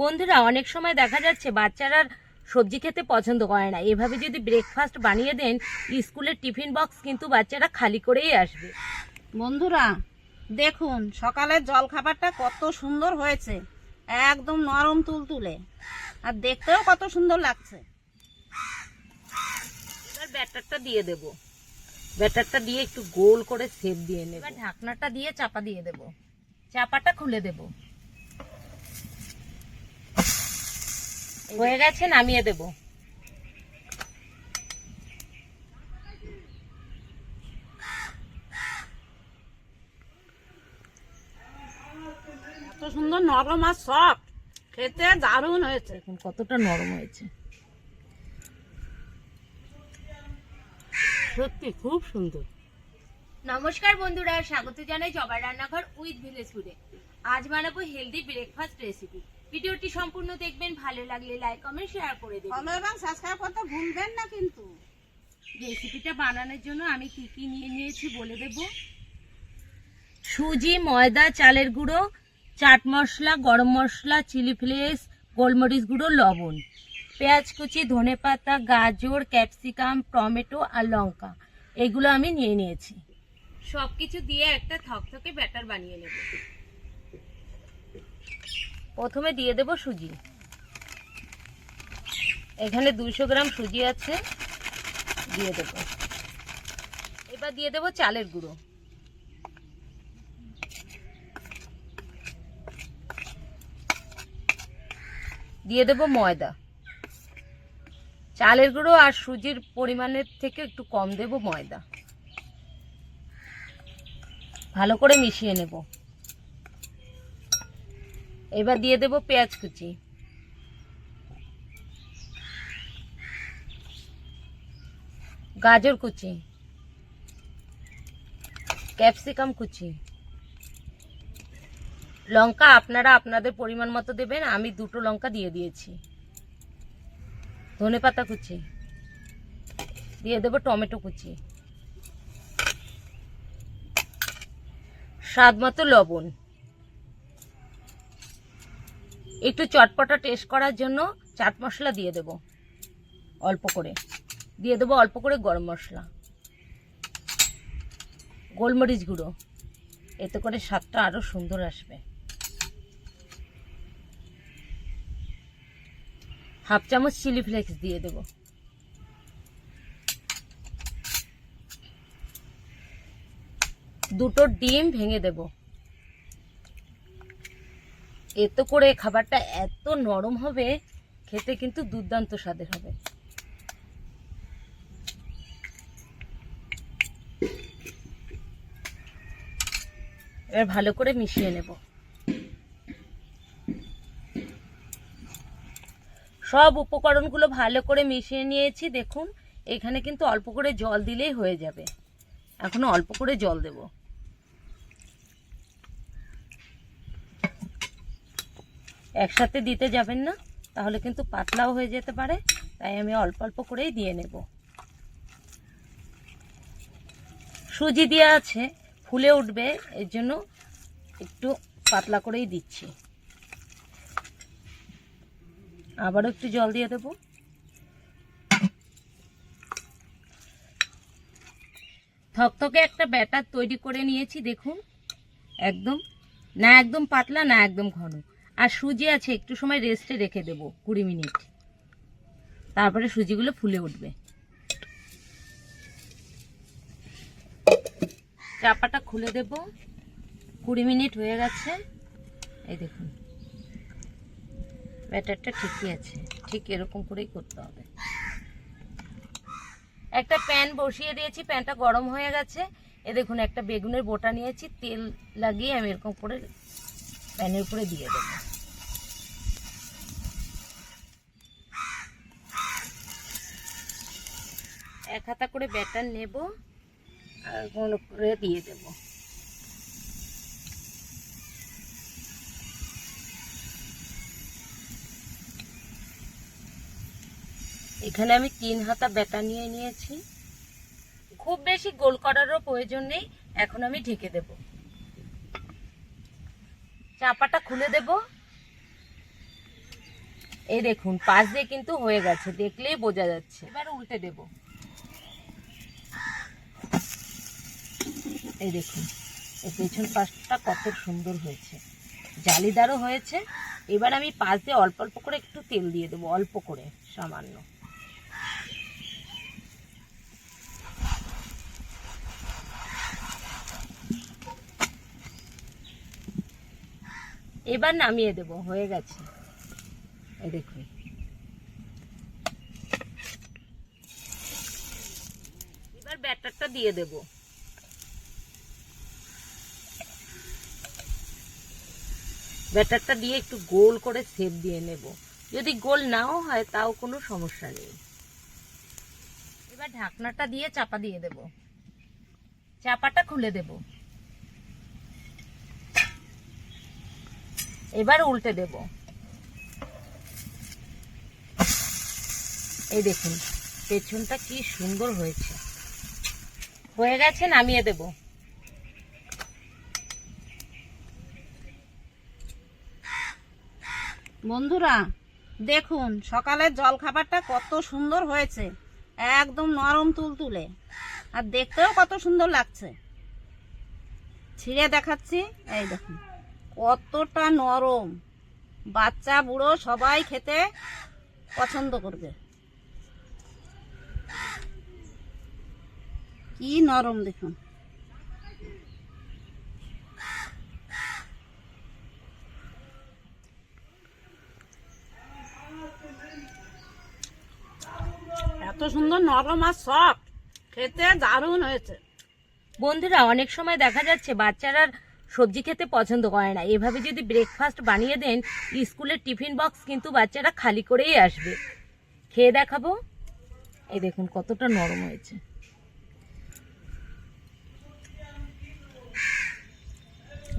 বন্ধুরা অনেক সময় দেখা যাচ্ছে বাচ্চারা সবজি খেতে পছন্দ করে না। এভাবে যদি ব্রেকফাস্ট বানিয়ে দেন স্কুলের টিফিন বক্স কিন্তু বাচ্চারা খালি করেই আসবে। বন্ধুরা দেখুন সকালের জল খাবারটা কত সুন্দর হয়েছে। একদম নরম তুলতুলে। আর দেখতেও কত সুন্দর লাগছে। এবার ব্যাটারটা দিয়ে দেব। ব্যাটারটা দিয়ে একটু গোল করে সেপ দিয়ে নেব। ঢাকনাটা দিয়ে চাপা দিয়ে দেব। চাপাটা খুলে দেব। হয়ে গেছে নামিয়ে দেব। এত সুন্দর নরম আর সফট খেতে দারুণ হয়েছে। দেখুন কতটা নরম হয়েছে। সত্যি খুব সুন্দর। নমস্কার বন্ধুরা স্বাগত জানাই জবার রান্নাঘর উইথ ভিলেজ ফুডে। আজ বানাবো হেলদি ব্রেকফাস্ট রেসিপি ভিডিওটি সম্পূর্ণ দেখবেন ভালো লাগলে লাইক কমেন্ট শেয়ার করে দেবেন। ফলো এবং সাবস্ক্রাইব করতে ভুলবেন না কিন্তু। রেসিপিটা বানানোর জন্য আমি কি কি নিয়ে নিয়েছি বলে দেব। সুজি ময়দা চালের গুঁড়ো চাট মশলা গরম মশলা চিলি ফ্লেক্স গোলমরিচ গুঁড়ো লবণ। পেঁয়াজ কুচি ধনেপাতা গাজর ক্যাপসিকাম টমেটো আর লঙ্কা। এগুলো আমি নিয়ে নিয়েছি। সব কিছু দিয়ে একটা থকথকে ব্যাটার বানিয়ে নেব। প্রথমে দিয়ে দেব সুজি। এখানে দুইশো গ্রাম সুজি আছে, দিয়ে দেব। এবার দিয়ে দেব চালের গুঁড়ো। দিয়ে দেব ময়দা। চালের গুঁড়ো আর সুজির পরিমাণের থেকে একটু কম দেব ময়দা। ভালো করে মিশিয়ে নেব। এবার দিয়ে দেব পেঁয়াজ কুচি। গাজর কুচি। ক্যাপসিকাম কুচি। লঙ্কা আপনারা আপনাদের পরিমাণ মতো দেবেন, আমি দুটো লঙ্কা দিয়ে দিয়েছি। ধনেপাতা কুচি। দিয়ে দেবো টমেটো কুচি। স্বাদ মতো লবণ। একটু চটপটা টেস্ট করার জন্য চাট মশলা দিয়ে দেব। অল্প করে। দিয়ে দেবো অল্প করে গরম মশলা। গোলমরিচ গুঁড়ো। এতে করে স্বাদটা আরও সুন্দর আসবে। হাফ চামচ চিলি ফ্লেক্স দিয়ে দেব। দুটো ডিম ভেঙে দেব। এতে করে খাবারটা এত নরম হবে, খেতে কিন্তু দুর্দান্ত স্বাদের হবে। এবার ভালো করে মিশিয়ে নেব। সব উপকরণগুলো ভালো করে মিশিয়ে নিয়েছি, দেখুন। এখানে কিন্তু অল্প করে জল দিলেই হয়ে যাবে। এখনও অল্প করে জল দেব। একসাথে দিতে যাবেন না, তাহলে কিন্তু পাতলাও হয়ে যেতে পারে, তাই আমি অল্প অল্প করেই দিয়ে নেব। সুজি দেওয়া আছে, ফুলে উঠবে, এর জন্য একটু পাতলা করেই দিচ্ছি। আবারও একটু জল দিয়ে দেব। থকথকে একটা ব্যাটার তৈরি করে নিয়েছি, দেখুন। একদম, না একদম পাতলা, না একদম ঘন। আর সুজি আছে, একটু সময় রেস্টে রেখে দেব, কুড়ি মিনিট। তারপরে সুজিগুলো ফুলে উঠবে। চাপাটা খুলে দেব। কুড়ি মিনিট হয়ে গেছে। এই দেখুন, ব্যাটারটা ঠিকই আছে, ঠিক এরকম করেই করতে হবে। একটা প্যান বসিয়ে দিয়েছি, প্যানটা গরম হয়ে গেছে। এ দেখুন, একটা বেগুনের বোটা নিয়েছি, তেল লাগিয়ে আমি এরকম করে প্যানের উপরে দিয়ে দেবো। এক হাতা করে ব্যাটার নেব আর ওর করে দিয়ে দেবো। এখানে আমি তিন হাতা ব্যাটা নিয়ে নিয়েছি। খুব বেশি গোল করারও প্রয়োজন নেই, এখন আমি ঢেকে দেব। চাপাটা খুলে দেব। এই দেখুন, পাশ দিয়ে কিন্তু হয়ে গেছে, দেখলেই বোঝা যাচ্ছে। এবার উল্টে দেব। এই দেখুন, এই পেছন পাশটা কত সুন্দর হয়েছে। জালিদারও হয়েছে। এবার আমি পাশ দিয়ে অল্প অল্প করে একটু তেল দিয়ে দেবো, অল্প করে, সামান্য। এবার নামিয়ে দেব, হয়ে গেছে। এই দেখুন। এবার ব্যাটারটা দিয়ে দেব। ব্যাটারটা দিয়ে একটু গোল করে সেপ দিয়ে নেব। যদি গোল নাও হয়, তাও কোনো সমস্যা নেই। এবার ঢাকনাটা দিয়ে চাপা দিয়ে দেব। চাপাটা খুলে দেব। এবার উল্টে দেব। এই দেখুন, পেছনটা কি সুন্দর হয়েছে। হয়ে গেছে, নামিয়ে দেব। বন্ধুরা, দেখুন, সকালের জল খাবারটা কত সুন্দর হয়েছে। একদম নরম তুলতুলে। আর দেখতেও কত সুন্দর লাগছে। ছিঁড়ে দেখাচ্ছি, এই দেখুন, কতটা নরম। বাচ্চা, বুড়ো সবাই খেতে পছন্দ করবে। কি নরম দেখুন। এত সুন্দর নরম আর সফট খেতে দারুণ হয়েছে। বন্ধুরা, অনেক সময় দেখা যাচ্ছে বাচ্চারা সবজি খেতে পছন্দ করে না। এভাবে যদি ব্রেকফাস্ট বানিয়ে দেন, স্কুলের টিফিন বক্স কিন্তু বাচ্চারা খালি করেই আসবে। খেয়ে দেখাবো। এই দেখুন, কতটা নরম হয়েছে।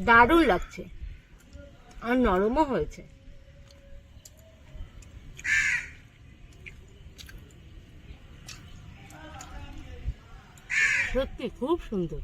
দারুণ লাগছে। আর নরমও হয়েছে। সত্যি খুব সুন্দর।